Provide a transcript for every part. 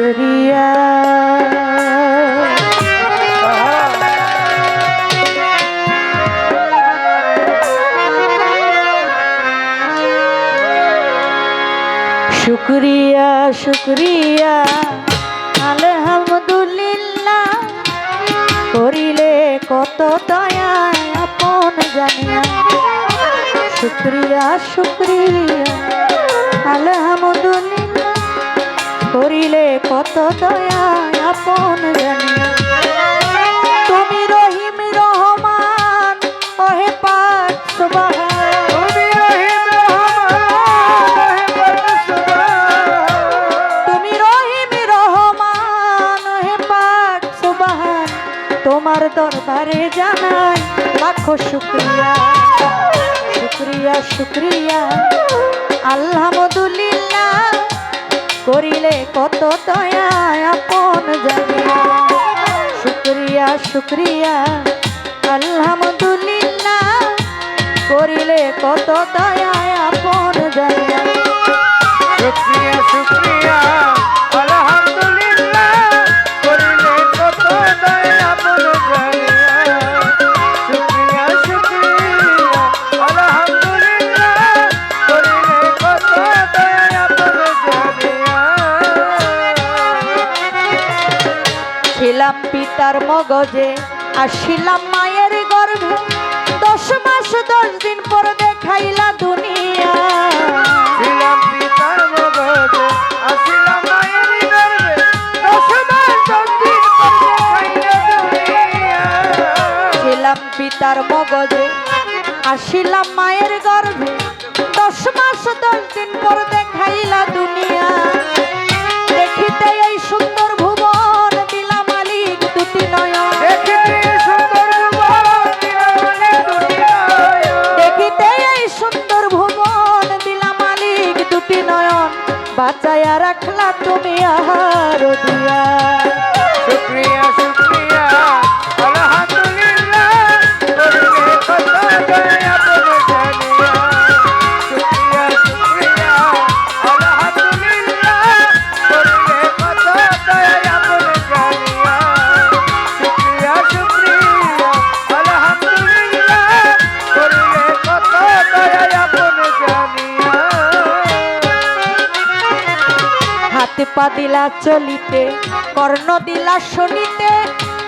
শুক্রিয়া শুক্রিয়া। আলহামদুলিল্লাহ করিলে কত দয়া আপন জানিয়া। শুক্রিয়া শুক্রিয়া। আলহামদুলিল্লাহ। করিলে কত দয়া আপন জানিয়া তুমি রহিম রহমান ওহে পাক সুবহান। তুমি রহিম রহমান তোমার দরবারে জানাই লাখো শুক্রিয়া। শুক্রিয়া শুক্রিয়া। আলহামদুলিল্লাহ করিলে কত দয়া আপন জানিয়া শুক্রিয়া শুক্রিয়া আলহামদুলিল্লাহ করিলে কত দয়া আপন জানিয়া মগজে আসিলাম মায়ের গর্ভে। দশ মাস দশ দিন পর দেখাইলা দুনিয়া। ছিলাম পিতার মগজে আসিলাম বাঁচাইয়া রাখলা তুমি আহার দিয়া। দিলা চলিতে কর্ণ দিলা শুনিতে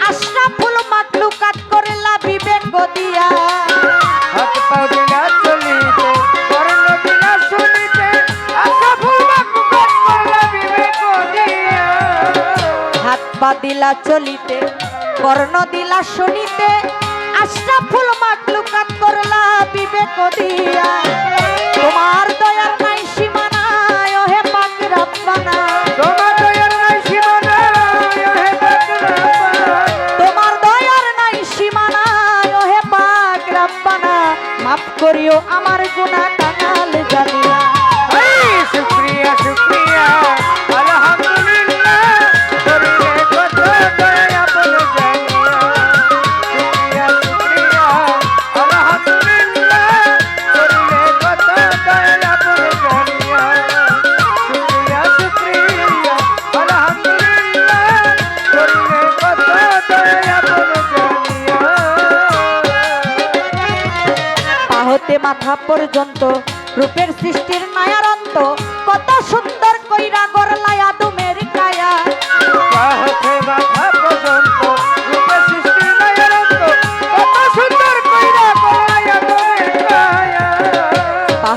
আশরাফুল মাকলুকাত করলা বিবেক দিয়া। হাত পা দিলা চলিতে কর্ণ দিলা শুনিতে আশা ফুলবা কুকট করলা বিবেক দিয়া। হাত পা দিলা চলিতে কর্ণ দিলা শুনিতে আশরাফুল মাকলুকাত করলা বিবেক দিয়া। তোমার দয়ার করিও আমার গুনাহ হাতে মাথা পর্যন্ত রূপের সৃষ্টির নায়ার অন্ত কত সুন্দর কইরা গরলায়া তুমের কায়া।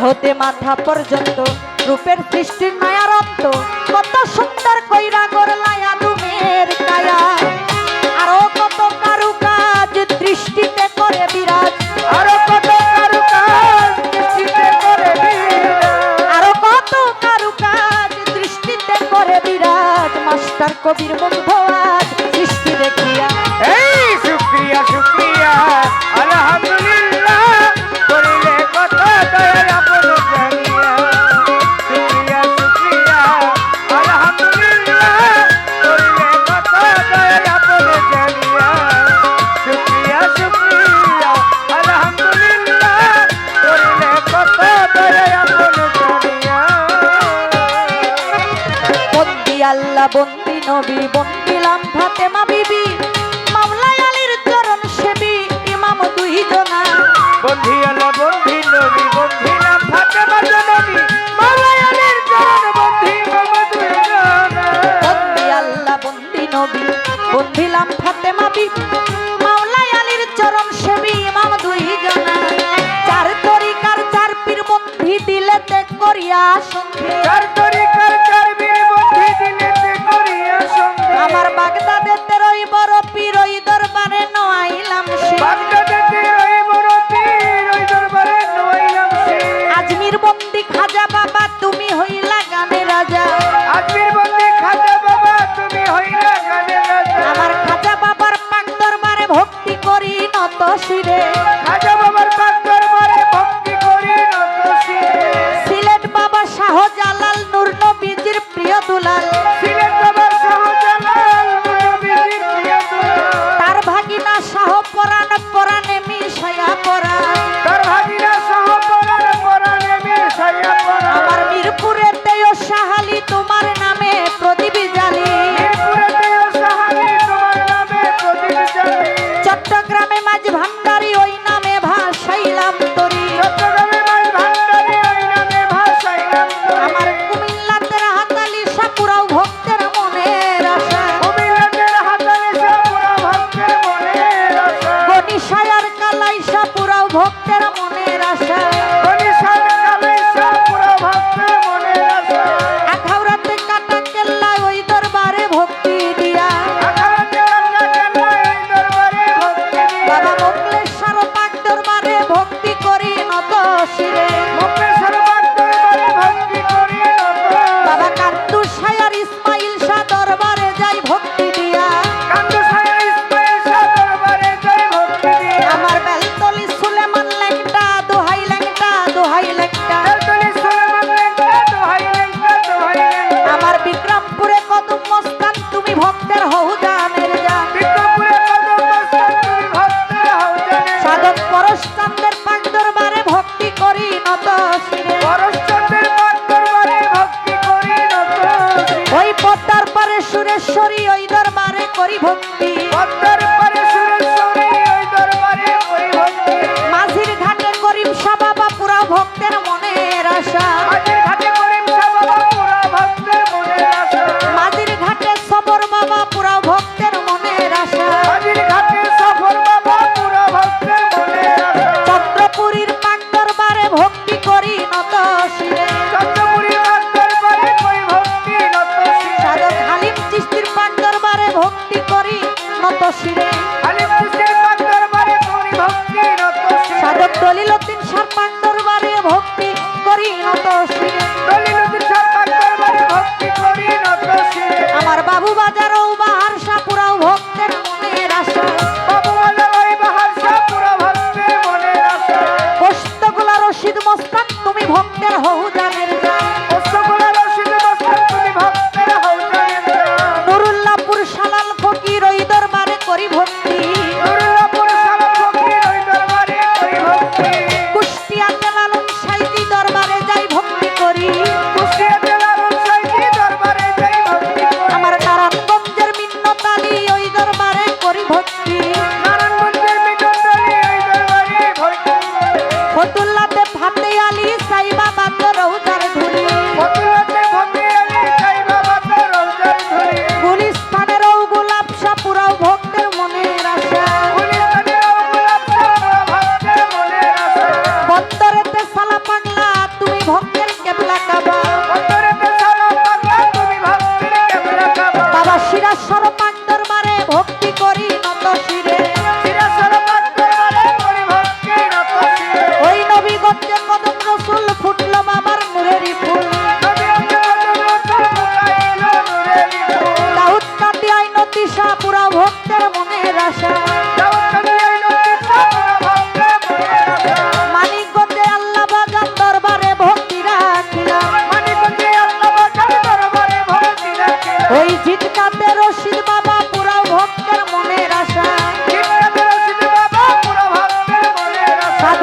হতে মাথা পর্যন্ত রূপের সৃষ্টির নায়ার অন্ত কত সুন্দর কবির মুগ্ধ নবী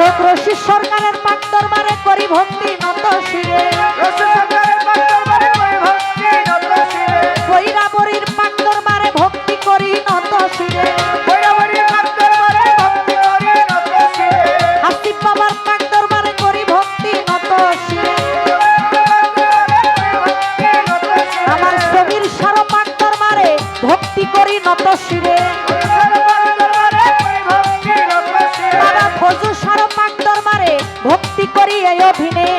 শেখ রশিদ সরকারের পাক দরবারে করি ভক্তি নত শিরে। কৈরাবরীর পাক দরবারে ভক্তি করি নত শিরে। হাসিফ বাবার পাক দরবারে করি ভক্তি নত শিরে। আমার সবির সারা পাক দরবারে ভক্তি করি সত্যি করি এই অভিনয়।